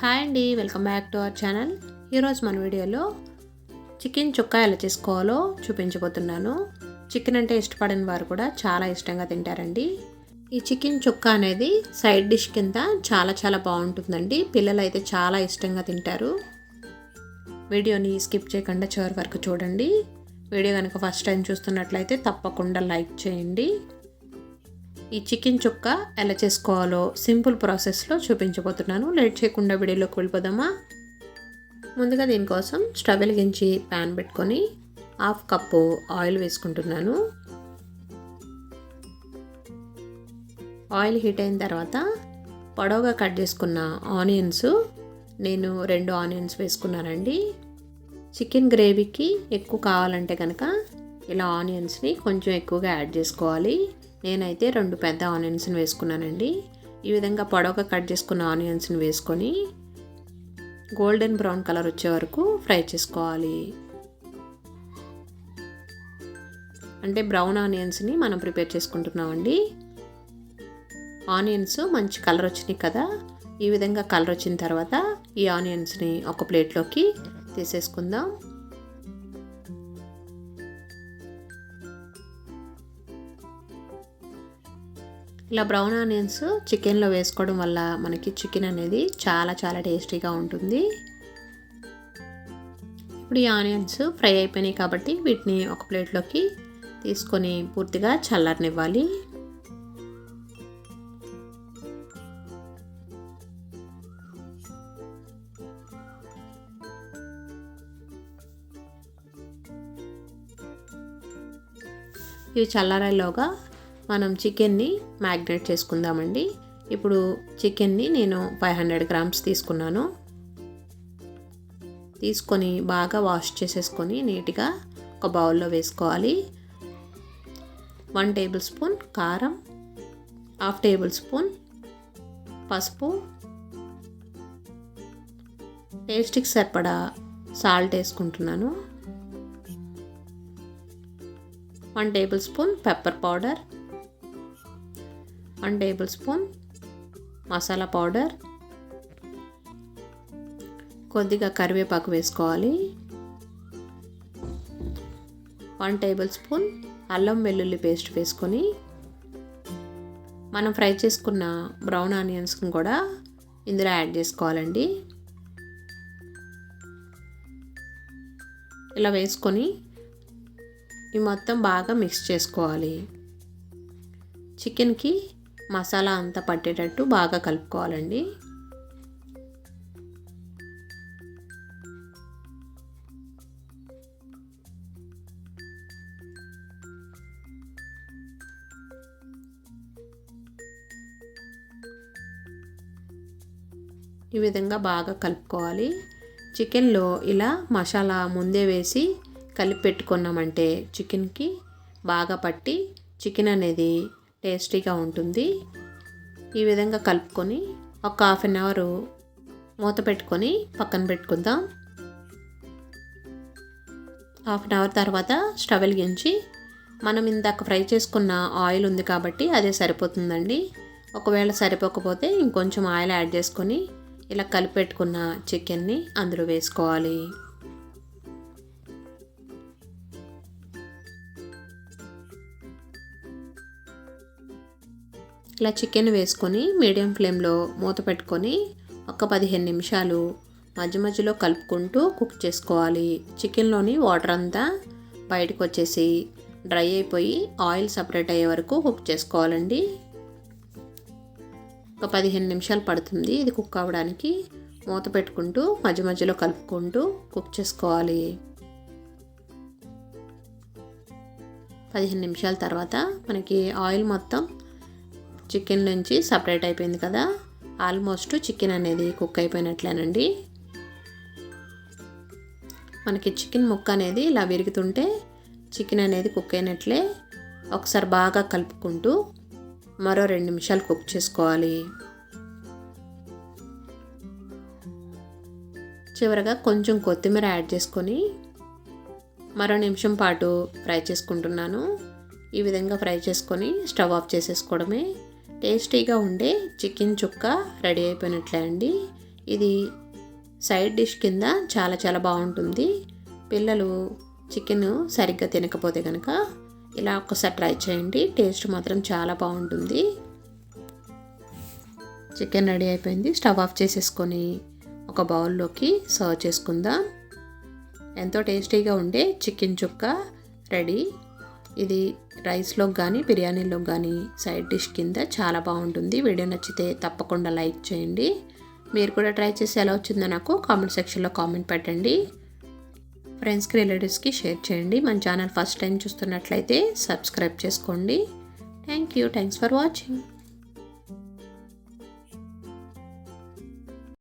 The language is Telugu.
హాయ్ అండి welcome back to our channel. ఈరోజు మన వీడియోలో చికెన్ చుక్కా ఎలా చేసుకోవాలో చూపించబోతున్నాను. చికెన్ అంటే ఇష్టపడని వారు కూడా చాలా ఇష్టంగా తింటారండి. ఈ చికెన్ చుక్కా అనేది సైడ్ డిష్ కింద చాలా చాలా బాగుంటుందండి. పిల్లలు అయితే చాలా ఇష్టంగా తింటారు. వీడియోని స్కిప్ చేయకుండా చివరి వరకు చూడండి. వీడియో కనుక ఫస్ట్ టైం చూస్తున్నట్లయితే తప్పకుండా లైక్ చేయండి. ఈ చికెన్ చుక్క ఎలా చేసుకోవాలో సింపుల్ ప్రాసెస్లో చూపించబోతున్నాను. లేట్ చేయకుండా వీడియోలోకి వెళ్ళిపోదామా? ముందుగా దీనికోసం స్టవ్ వెలిగించి ప్యాన్ పెట్టుకొని హాఫ్ కప్పు ఆయిల్ వేసుకుంటున్నాను. ఆయిల్ హీట్ అయిన తర్వాత పొడవుగా కట్ చేసుకున్న ఆనియన్స్ నేను రెండు ఆనియన్స్ వేసుకున్నానండి. చికెన్ గ్రేవీకి ఎక్కువ కావాలంటే కనుక ఇలా ఆనియన్స్ని కొంచెం ఎక్కువగా యాడ్ చేసుకోవాలి. నేనైతే రెండు పెద్ద ఆనియన్స్ని వేసుకున్నానండి. ఈ విధంగా పొడవుగా కట్ చేసుకున్న ఆనియన్స్ని వేసుకొని గోల్డెన్ బ్రౌన్ కలర్ వచ్చే వరకు ఫ్రై చేసుకోవాలి. అంటే బ్రౌన్ ఆనియన్స్ని మనం ప్రిపేర్ చేసుకుంటున్నామండి. ఆనియన్స్ మంచి కలర్ వచ్చినాయి కదా. ఈ విధంగా కలర్ వచ్చిన తర్వాత ఈ ఆనియన్స్ని ఒక ప్లేట్లోకి తీసేసుకుందాం. ఇలా బ్రౌన్ ఆనియన్స్ చికెన్లో వేసుకోవడం వల్ల మనకి చికెన్ అనేది చాలా చాలా టేస్టీగా ఉంటుంది. ఇప్పుడు ఈ ఆనియన్స్ ఫ్రై అయిపోయినాయి కాబట్టి వీటిని ఒక ప్లేట్లోకి తీసుకొని పూర్తిగా చల్లారనివ్వాలి. ఇవి చల్లారేలోగా మనం చికెన్ని మ్యాగ్నేట్ చేసుకుందామండి. ఇప్పుడు చికెన్ని నేను ఫైవ్ హండ్రెడ్ గ్రామ్స్ తీసుకున్నాను. తీసుకొని బాగా వాష్ చేసేసుకొని నీట్గా ఒక బౌల్లో వేసుకోవాలి. వన్ టేబుల్ స్పూన్ కారం హాఫ్ టేబుల్ స్పూన్ పసుపు టేస్ట్కి సరిపడా సాల్ట్ వేసుకుంటున్నాను. One tablespoon pepper powder one tablespoon masala powder. కొద్దిగా కరివేపాకు వేసుకోవాలి. వన్ టేబుల్ స్పూన్ అల్లం వెల్లుల్లి పేస్ట్ వేసుకొని మనం ఫ్రై చేసుకున్న బ్రౌన్ ఆనియన్స్ని కూడా ఇందులో యాడ్ చేసుకోవాలండి. ఇలా వేసుకొని ఇవి మొత్తం బాగా మిక్స్ చేసుకోవాలి. చికెన్కి మసాలా అంతా పట్టేటట్టు బాగా కలుపుకోవాలండి. ఈ విధంగా బాగా కలుపుకోవాలి. చికెన్లో ఇలా మసాలా ముందే వేసి కలిపి పెట్టుకున్నామంటే చికెన్కి బాగా పట్టి చికెన్ అనేది టేస్టీగా ఉంటుంది. ఈ విధంగా కలుపుకొని ఒక హాఫ్ అన్ అవర్ మూత పెట్టుకొని పక్కన పెట్టుకుందాం. హాఫ్ అన్ అవర్ తర్వాత స్టవ్ వెలిగించి మనం ఇందాక ఫ్రై చేసుకున్న ఆయిల్ ఉంది కాబట్టి అదే సరిపోతుందండి. ఒకవేళ సరిపోకపోతే ఇంకొంచెం ఆయిల్ యాడ్ చేసుకొని ఇలా కలిపి పెట్టుకున్న చికెన్ని అందులో వేసుకోవాలి. ఇలా చికెన్ వేసుకొని మీడియం ఫ్లేమ్లో మూత పెట్టుకొని ఒక పదిహేను నిమిషాలు మధ్య మధ్యలో కలుపుకుంటూ కుక్ చేసుకోవాలి. చికెన్లోని వాటర్ అంతా బయటకు వచ్చేసి డ్రై అయిపోయి ఆయిల్ సపరేట్ అయ్యే వరకు కుక్ చేసుకోవాలండి. ఒక పదిహేను నిమిషాలు పడుతుంది. ఇది కుక్ అవ్వడానికి మూత పెట్టుకుంటూ మధ్య మధ్యలో కలుపుకుంటూ కుక్ చేసుకోవాలి. పదిహేను నిమిషాల తర్వాత మనకి ఆయిల్ మొత్తం చికెన్ నుంచి సపరేట్ అయిపోయింది కదా. ఆల్మోస్ట్ చికెన్ అనేది కుక్ అయిపోయినట్లేనండి. మనకి చికెన్ ముక్క అనేది ఇలా విరుగుతుంటే చికెన్ అనేది కుక్ అయినట్లే ఒకసారి బాగా కలుపుకుంటూ మరో రెండు నిమిషాలు కుక్ చేసుకోవాలి. చివరగా కొంచెం కొత్తిమీర యాడ్ చేసుకొని మరో నిమిషం పాటు ఫ్రై చేసుకుంటున్నాను. ఈ విధంగా ఫ్రై చేసుకొని స్టవ్ ఆఫ్ చేసేసుకోవడమే టేస్టీగా ఉండే చికెన్ చుక్క రెడీ అయిపోయినట్లే అండి. ఇది సైడ్ డిష్ కింద చాలా చాలా బాగుంటుంది. పిల్లలు చికెన్ సరిగ్గా తినకపోతే కనుక ఇలా ఒక్కసారి ట్రై చేయండి. టేస్ట్ మాత్రం చాలా బాగుంటుంది. చికెన్ రెడీ అయిపోయింది. స్టవ్ ఆఫ్ చేసేసుకొని ఒక బౌల్లోకి సర్వ్ చేసుకుందాం. ఎంతో టేస్టీగా ఉండే చికెన్ చుక్క రెడీ. ఇది రైస్లో కానీ బిర్యానీలో కానీ సైడ్ డిష్ కింద చాలా బాగుంటుంది. వీడియో నచ్చితే తప్పకుండా లైక్ చేయండి. మీరు కూడా ట్రై చేసి ఎలా వచ్చిందో నాకు కామెంట్ సెక్షన్లో కామెంట్ పెట్టండి. ఫ్రెండ్స్కి రిలేటివ్స్కి షేర్ చేయండి. మన ఛానల్ ఫస్ట్ టైం చూస్తున్నట్లయితే సబ్స్క్రైబ్ చేసుకోండి. Thank you thanks for watching.